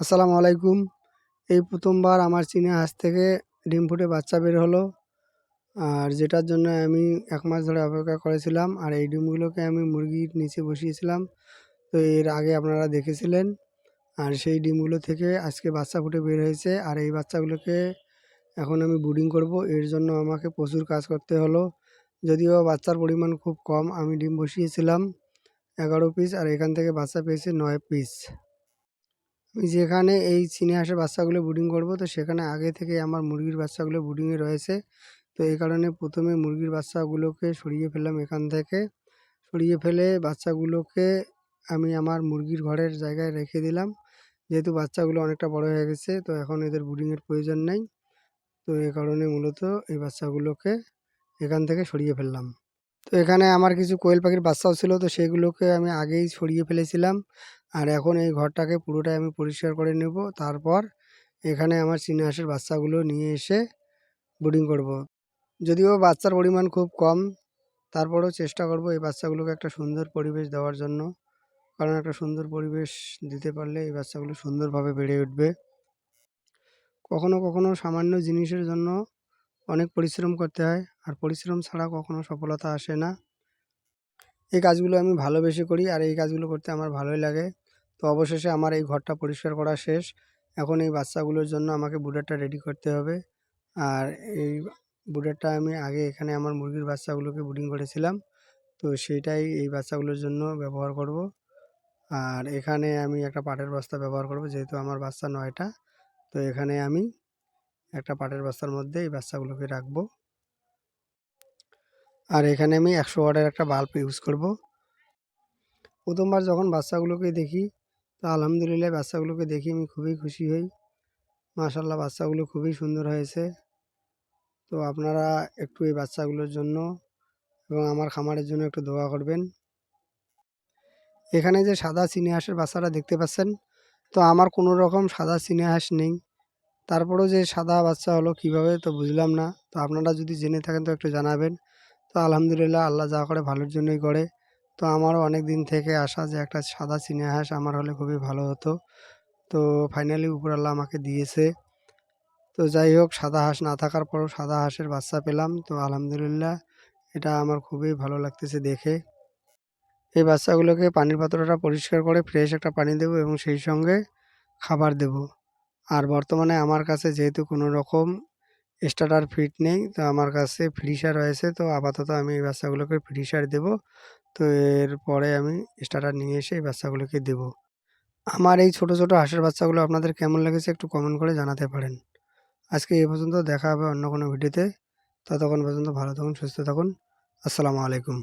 আসসালামু আলাইকুম। এই প্রথমবার আমার চীনা হাঁস থেকে ডিম ফুটে বাচ্চা বের হলো। আর যেটার জন্য আমি এক মাস ধরে অপেক্ষা করেছিলাম আর এই ডিমগুলোকে আমি মুরগির নিচে বসিয়েছিলাম। তো এর আগে আপনারা দেখেছিলেন। আর সেই ডিমগুলো থেকে আজকে বাচ্চা ফুটে বের হয়েছে। আর এই বাচ্চাগুলোকে এখন আমি ব্রুডিং করব। এর জন্য আমাকে প্রচুর কাজ করতে হলো। যদিও বাচ্চার পরিমাণ খুব কম, আমি ডিম বসিয়েছিলাম এগারো পিস আর এখান থেকে বাচ্চা পেয়েছি নয় পিস। আমি যেখানে এই চীনে হাঁসের বাচ্চাগুলো ব্রুডিং করব, তো সেখানে আগে থেকে আমার মুরগির বাচ্চাগুলো ব্রুডিংয়ে রয়েছে। তো এই কারণে প্রথমে মুরগির বাচ্চাগুলোকে সরিয়ে ফেললাম এখান থেকে। সরিয়ে ফেলে বাচ্চাগুলোকে আমি আমার মুরগির ঘরের জায়গায় রেখে দিলাম। যেহেতু বাচ্চাগুলো অনেকটা বড় হয়ে গেছে, তো এখন এদের ব্রুডিংয়ের প্রয়োজন নেই। তো এই কারণে মূলত এই বাচ্চাগুলোকে এখান থেকে সরিয়ে ফেললাম। তো এখানে আমার কিছু কোয়েল পাখির বাচ্চাও ছিল, তো সেগুলোকে আমি আগেই সরিয়ে ফেলেছিলাম। আর এখন এই ঘরটাকে পুরোটাই আমি পরিষ্কার করে নেব। তারপর এখানে আমার চীনা বাচ্চাগুলো নিয়ে এসে ব্রুডিং করব। যদিও বাচ্চার পরিমাণ খুব কম, তারপরেও চেষ্টা করব এই বাচ্চাগুলোকে একটা সুন্দর পরিবেশ দেওয়ার জন্য। কারণ একটা সুন্দর পরিবেশ দিতে পারলে এই বাচ্চাগুলো সুন্দরভাবে বেড়ে উঠবে। কখনো কখনো সামান্য জিনিসের জন্য অনেক পরিশ্রম করতে হয়, আর পরিশ্রম ছাড়া কখনো সফলতা আসে না। এই কাজগুলো আমি ভালোবেসে করি, আর এই কাজগুলো করতে আমার ভালোই লাগে। তো অবশেষে আমার এই ঘরটা পরিষ্কার করা শেষ। এখন এই বাচ্চাগুলোর জন্য আমাকে বুডারটা রেডি করতে হবে। আর এই বুডারটা আমি আগে এখানে আমার মুরগির বাচ্চাগুলোকে বুডিং করেছিলাম। তো সেইটাই এই বাচ্চাগুলোর জন্য ব্যবহার করব। আর এখানে আমি একটা পাটের বস্তা ব্যবহার করব, যেহেতু আমার বাচ্চা নয়টা। তো এখানে আমি একটা পাটের বস্তার মধ্যে এই বাচ্চাগুলোকে রাখব। আর এখানে আমি একশো ওয়াটের একটা বাল্ব ইউজ করব। প্রথমবার যখন বাচ্চাগুলোকে দেখি তো আলহামদুলিল্লাহ বাচ্চাগুলোকে দেখি আমি খুবই খুশি হই। মাশাল্লাহ বাচ্চাগুলো খুবই সুন্দর হয়েছে। তো আপনারা একটু এই বাচ্চাগুলোর জন্য এবং আমার খামারের জন্য একটু দোয়া করবেন। এখানে যে সাদা চিনে হাঁসের বাচ্চারা দেখতে পাচ্ছেন? তো আমার কোনো রকম সাদা চিনে হাঁস নেই। তারপরেও যে সাদা বাচ্চা হলো কীভাবে তো বুঝলাম না। তো আপনারা যদি জেনে থাকেন তো একটু জানাবেন। তো আলহামদুলিল্লাহ আল্লাহ যা করে ভালোর জন্যই করে। তো আমারও অনেক দিন থেকে আসা যে একটা সাদা চিনে হাঁস আমার হলে খুবই ভালো হতো। তো ফাইনালি উপরাল্লাহ আমাকে দিয়েছে। তো যাই হোক, সাদা হাঁস না থাকার পরও সাদা হাঁসের বাচ্চা পেলাম। তো আলহামদুলিল্লাহ, এটা আমার খুবই ভালো লাগতেছে দেখে। এই বাচ্চাগুলোকে পানির পাত্রটা পরিষ্কার করে ফ্রেশ একটা পানি দেবো এবং সেই সঙ্গে খাবার দেব। আর বর্তমানে আমার কাছে যেহেতু কোনো রকম স্টার্টার ফিট নেই, তো আমার কাছে ফ্রিসার রয়েছে। তো আপাতত আমি এই বাচ্চাগুলোকে ফ্রিসার দেব। তো এরপরে আমি স্টার্টার নিয়ে এসে এই বাচ্চাগুলোকে দেব। আমার এই ছোট ছোট হাঁসের বাচ্চাগুলো আপনাদের কেমন লেগেছে একটু কমেন্ট করে জানাতে পারেন। আজকে এ পর্যন্ত দেখা হবে অন্য কোনো ভিডিওতে ততক্ষণ পর্যন্ত ভালো থাকুন, সুস্থ থাকুন। আসসালামু আলাইকুম।